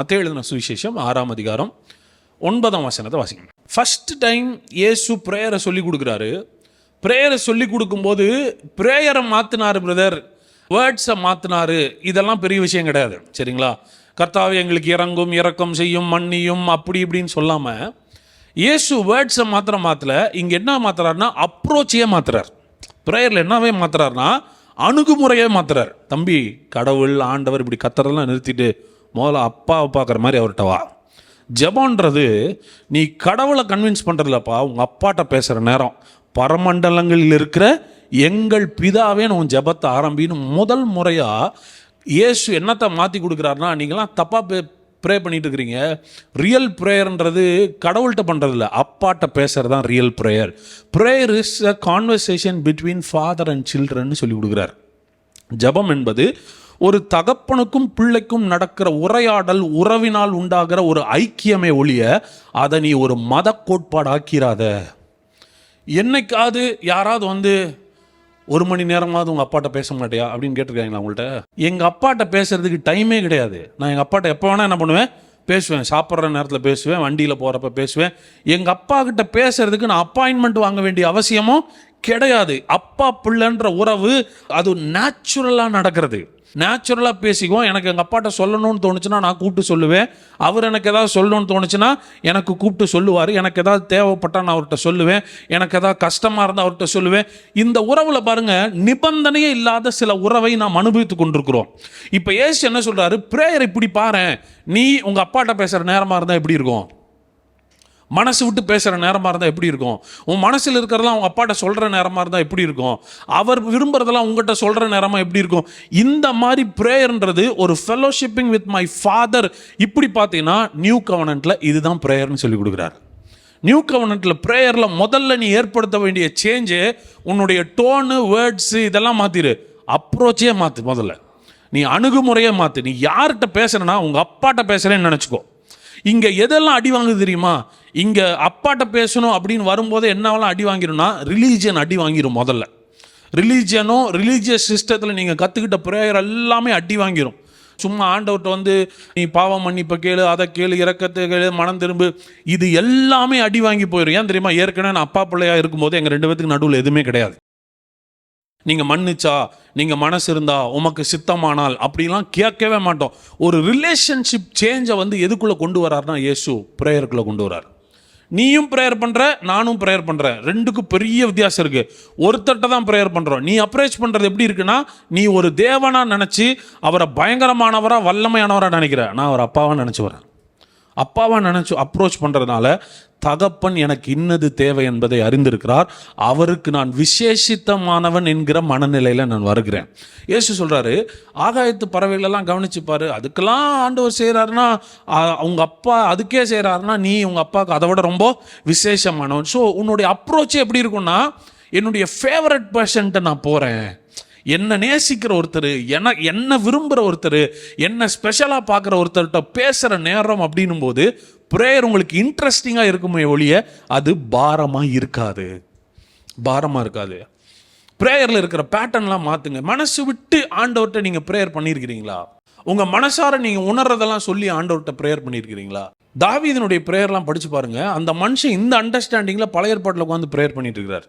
மற்ற எழுதின சுவிசேஷம் ஆறாம் அதிகாரம் ஒன்பதாம் வசனத்தை வாசிக்கணும் ஃபஸ்ட் டைம் இயேசு ப்ரேயரை சொல்லி கொடுக்குறாரு. ப்ரேயரை சொல்லி கொடுக்கும்போது ப்ரேயரை மாற்றினார் பிரதர் வேர்ட்ஸை மாற்றினாரு இதெல்லாம் பெரிய விஷயம் கிடையாது. சரிங்களா? கர்த்தாவை எங்களுக்கு இறங்கும் இறக்கம் செய்யும் மன்னியும் அப்படி இப்படின்னு சொல்லாமல் இயேசு வேர்ட்ஸை மாத்திர மாற்றல இங்கே என்ன மாத்துறாருன்னா அப்ரோச்சையே மாத்துறார். ப்ரேயரில் என்னவே மாத்துறாருன்னா அணுகுமுறையே மாத்துறார். தம்பி கடவுள் ஆண்டவர் இப்படி கத்துறதெல்லாம் நிறுத்திட்டு முதல்ல அப்பாவை பார்க்குற மாதிரி அவர்கிட்ட வா. ஜெபம்ன்றது நீ கடவுளை கன்வின்ஸ் பண்ணுறதுலப்பா உங்கள் அப்பாட்ட பேசுகிற நேரம். பரமண்டலங்களில் இருக்கிற எங்கள் பிதாவே உன் ஜெபத்தை ஆரம்பின்னு முதல் முறையாக இயேசு என்னத்தை மாற்றி கொடுக்குறாருன்னா நீங்களாம் தப்பாக பே ப்ரே பண்ணிட்டு இருக்கிறீங்க. ரியல் ப்ரேயர்ன்றது கடவுள்கிட்ட பண்ணுறது இல்லை அப்பாட்ட பேசுகிறது தான் real prayer prayer is a conversation between father and children சொல்லி கொடுக்குறார். ஜெபம் என்பது ஒரு தகப்பனுக்கும் பிள்ளைக்கும் நடக்கிற உரையாடல் உறவினால் உண்டாகிற ஒரு ஐக்கியமே ஒழிய அதை நீ ஒரு மத கோட்பாடாக்கிறாத. என்னைக்காவது யாராவது வந்து ஒரு மணி நேரமாவது உங்கள் அப்பாட்ட பேச மாட்டியா? அப்படின்னு கேட்டிருக்காங்களா உங்கள்கிட்ட எங்கள் அப்பாட்ட பேசுறதுக்கு டைமே கிடையாது. நான் எங்கள் அப்பாட்ட எப்போ வேணால் என்ன பண்ணுவேன்? பேசுவேன். சாப்பிட்ற நேரத்தில் பேசுவேன். வண்டியில் போகிறப்ப பேசுவேன். எங்கள் அப்பா கிட்ட பேசுறதுக்கு நான் அப்பாயின்மெண்ட் வாங்க வேண்டிய அவசியமும் கிடையாது. அப்பா பிள்ளைன்ற உறவு அது நேச்சுரலாக நடக்கிறது. நேச்சுரலாக பேசிக்குவோம். எனக்கு எங்கள் அப்பாட்ட சொல்லணும்னு தோணுச்சுன்னா நான் கூப்பிட்டு சொல்லுவேன். அவர் எனக்கு ஏதாவது சொல்லணும்னு தோணுச்சுன்னா எனக்கு கூப்பிட்டு சொல்லுவார். எனக்கு ஏதாவது தேவைப்பட்டால் நான் அவர்கிட்ட சொல்லுவேன். எனக்கு ஏதாவது கஷ்டமாக இருந்தால் அவர்கிட்ட சொல்லுவேன். இந்த உறவில் பாருங்க நிபந்தனையே இல்லாத சில உறவை நாம் அனுபவித்து கொண்டிருக்கிறோம். இப்போ ஏசு என்ன சொல்கிறாரு ப்ரேயர் இப்படி பாரு நீ உங்கள் அப்பாட்ட பேசுகிற நேரமாக இருந்தால் எப்படி இருக்கும்? மனசு விட்டு பேசுகிற நேரமாக இருந்தால் எப்படி இருக்கும்? உன் மனசில் இருக்கிறதெல்லாம் உங்கள் அப்பாட்ட சொல்கிற நேரமாக இருந்தால் எப்படி இருக்கும்? அவர் விரும்புகிறதெல்லாம் உங்கள்கிட்ட சொல்கிற நேரமாக எப்படி இருக்கும்? இந்த மாதிரி ப்ரேயர்ன்றது ஒரு ஃபெலோஷிப்பிங் வித் மை ஃபாதர் இப்படி பார்த்தீங்கன்னா நியூ கவனண்ட்டில் இதுதான் ப்ரேயர்னு சொல்லி கொடுக்குறாரு. நியூ கவனண்ட்டில் ப்ரேயரில் முதல்ல நீ ஏற்படுத்த வேண்டிய சேஞ்சு உன்னுடைய டோனு வேர்ட்ஸு இதெல்லாம் மாற்றிடு அப்ரோச்சே மாற்று முதல்ல. நீ அணுகுமுறையே மாற்று நீ யார்கிட்ட பேசுகிறேன்னா உங்கள் அப்பாட்ட பேசுகிறேன்னு நினச்சிக்கோ. இங்கே எதெல்லாம் அடி வாங்குது தெரியுமா? இங்கே அப்பாட்ட பேசணும் அப்படின்னு வரும்போது என்னவெல்லாம் அடி வாங்கிடும்னா ரிலீஜியன் அடி வாங்கிடும் முதல்ல. ரிலீஜியனும் ரிலீஜியஸ் சிஸ்டத்தில் நீங்கள் கற்றுக்கிட்ட ப்ரேயர் எல்லாமே அடி வாங்கிடும் சும்மா ஆண்டவர்கிட்ட வந்து நீ பாவம் மன்னிப்பை கேளு அதை கேளு இறக்கத்தை கேளு மனம் திரும்பு. இது எல்லாமே அடி வாங்கி போயிடும் ஏன் தெரியுமா? ஏற்கனவே நான் அப்பா பிள்ளையாக இருக்கும்போது எங்கள் ரெண்டு பேத்துக்கு நடுவில் எதுவுமே கிடையாது. நீங்கள் மன்னிச்சா நீங்கள் மனசு இருந்தா உமக்கு சித்தமானால் அப்படிலாம் கேட்கவே மாட்டோம். ஒரு ரிலேஷன்ஷிப் சேஞ்சை வந்து எதுக்குள்ளே கொண்டு வரார்னா இயேசு ப்ரேயருக்குள்ளே கொண்டு வரார். நீயும் ப்ரேயர் பண்ணுற நானும் ப்ரேயர் பண்ணுறேன் ரெண்டுக்கும் பெரிய வித்தியாசம் இருக்குது ஒருத்தட்ட தான் ப்ரேயர் பண்ணுறோம் நீ அப்ரோச் பண்ணுறது எப்படி இருக்குன்னா நீ ஒரு தேவனாக நினச்சி அவரை பயங்கரமானவராக வல்லமையானவராக நினைக்கிற. நான் அவர் அப்பாவாக நினச்சி வரேன். அப்பாவாக நினச்சி அப்ரோச் பண்ணுறதுனால தகப்பன் எனக்கு இன்னது தேவை என்பதை அறிந்திருக்கிறார். அவருக்கு நான் விசேஷித்தமானவன் என்கிற மனநிலையில் நான் வருகிறேன். இயேசு சொல்கிறாரு ஆகாயத்து பறவைகளெல்லாம் கவனிச்சுப்பார் அதுக்கெல்லாம் ஆண்டவர் செய்கிறாருன்னா அவங்க அப்பா அதுக்கே செய்கிறாருன்னா நீ உங்கள் அப்பாவுக்கு அதை விட ரொம்ப விசேஷமானவன். ஸோ உன்னுடைய அப்ரோச் எப்படி இருக்கும்னா என்னுடைய ஃபேவரட் பர்சன்ட்டை நான் போகிறேன் என்னை நேசிக்கிற ஒருத்தர் என என்ன விரும்புகிற ஒருத்தர் என்ன ஸ்பெஷலாக பார்க்குற ஒருத்தர்கிட்ட பேசுகிற நேரம் அப்படின்னும் போது ப்ரேயர் உங்களுக்கு இன்ட்ரெஸ்டிங்காக இருக்குமே ஒழிய அது பாரமாக இருக்காது. பாரமாக இருக்காது. ப்ரேயரில் இருக்கிற பேட்டர்ன்லாம் மாற்றுங்க மனசு விட்டு ஆண்டவர்கிட்ட நீங்கள் ப்ரேயர் பண்ணியிருக்கிறீங்களா உங்கள் மனசார நீங்கள் உணர்றதெல்லாம் சொல்லி ஆண்டவர்கிட்ட ப்ரேயர் பண்ணியிருக்கிறீங்களா தாவீதனுடைய ப்ரேயர்லாம் படித்து பாருங்கள் அந்த மனுஷன் இந்த அண்டர்ஸ்டாண்டிங்கில் பழைய ஏற்பாட்டில் உட்காந்து ப்ரேயர் பண்ணிட்டு இருக்கிறார்.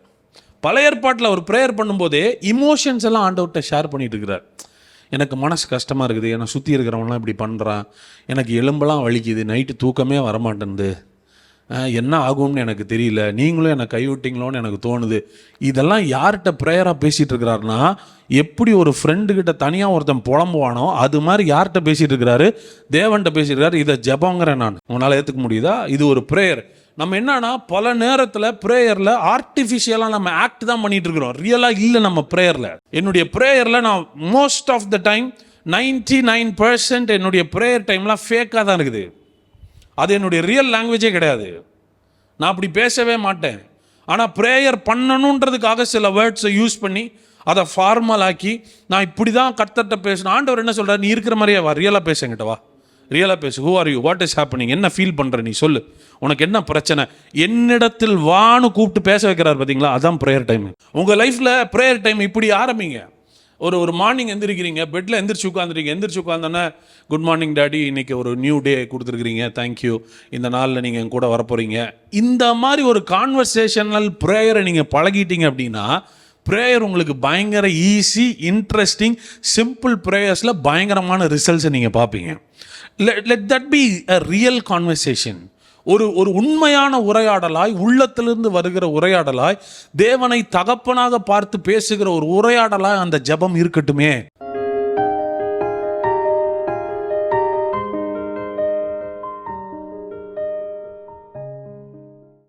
பழைய ஏற்பாட்டில் அவர் ப்ரேயர் பண்ணும்போதே இமோஷன்ஸ் எல்லாம் ஆண்டவர்கிட்ட ஷேர் பண்ணிட்டு இருக்கிறார். எனக்கு மனசு கஷ்டமாக இருக்குது என்னை சுற்றி இருக்கிறவங்களாம் இப்படி பண்ணுறான் எனக்கு எலும்பெல்லாம் வலிக்குது நைட்டு தூக்கமே வரமாட்டேன்து என்ன ஆகும்னு எனக்கு தெரியல நீங்களும் என்னை கைவிட்டிங்களோன்னு எனக்கு தோணுது. இதெல்லாம் யார்கிட்ட ப்ரேயராக பேசிகிட்டு இருக்கிறாருன்னா எப்படி ஒரு ஃப்ரெண்டுக்கிட்ட தனியாக ஒருத்தன் புலம்புவானோ அது மாதிரி யார்கிட்ட பேசிகிட்டு இருக்கிறாரு? தேவன்கிட்ட பேசிட்டு இருக்காரு இதை ஜெபங்கிறேன் நான். உன்னால் ஏற்றுக்க முடியுதா? இது ஒரு ப்ரேயர் நம்ம என்னன்னா பல நேரத்தில் ப்ரேயரில் ஆர்டிஃபிஷியலாக நம்ம ஆக்ட் தான் பண்ணிட்டு இருக்கிறோம் ரியலாக இல்லை நம்ம ப்ரேயரில் என்னுடைய ப்ரேயரில் நான் most of the time ninety nine percent என்னுடைய ப்ரேயர் டைம்லாம் ஃபேக்காக தான் இருக்குது. அது என்னுடைய ரியல் லாங்குவேஜே கிடையாது. நான் அப்படி பேசவே மாட்டேன். ஆனால் ப்ரேயர் பண்ணணுன்றதுக்காக சில வேர்ட்ஸை யூஸ் பண்ணி அதை ஃபார்மல் ஆக்கி நான் இப்படி தான் கத்தட்ட பேசணும். ஆண்டவர் என்ன சொல்கிறார் நீ இருக்கிற மாதிரியே வா ரியலாக பேசுங்கிட்ட வா. ரியலாக பேசு. Who are you what is happening என்ன ஃபீல் பண்ணுற நீ? சொல்லு. உனக்கு என்ன பிரச்சனை? என்னிடத்தில் வான்னு கூப்பிட்டு பேச வைக்கிறார் பார்த்தீங்களா அதான் ப்ரேயர் டைம் உங்கள் லைஃப்பில் ப்ரேயர் டைம் இப்படி ஆரம்பிங்க. ஒரு ஒரு மார்னிங் எந்திரிக்கிறீங்க. பெட்டில் எந்திரிச்சு உட்காந்துருக்கீங்க எந்திரிச்சு உட்காந்தோன்னே குட் மார்னிங் டாடி இன்றைக்கி ஒரு நியூ டே கொடுத்துருக்குறீங்க. தேங்க்யூ இந்த நாளில் நீங்கள் என் கூட வரப்போகிறீங்க இந்த மாதிரி ஒரு கான்வர்சேஷனல் ப்ரேயரை நீங்கள் பழகிட்டீங்க அப்படின்னா ப்ரேயர் உங்களுக்கு பயங்கர ஈஸி இன்ட்ரெஸ்டிங் சிம்பிள் ப்ரேயர்ஸில் பயங்கரமான ரிசல்ட்ஸை நீங்கள் பார்ப்பீங்க let that be a real conversation ஒரு ஒரு உண்மையான உரையாடலாய் உள்ளத்திலிருந்து வருகிற உரையாடலாய் தேவனை தகப்பனாக பார்த்து பேசுகிற ஒரு உரையாடலாய் அந்த ஜெபம் இருக்கட்டுமே.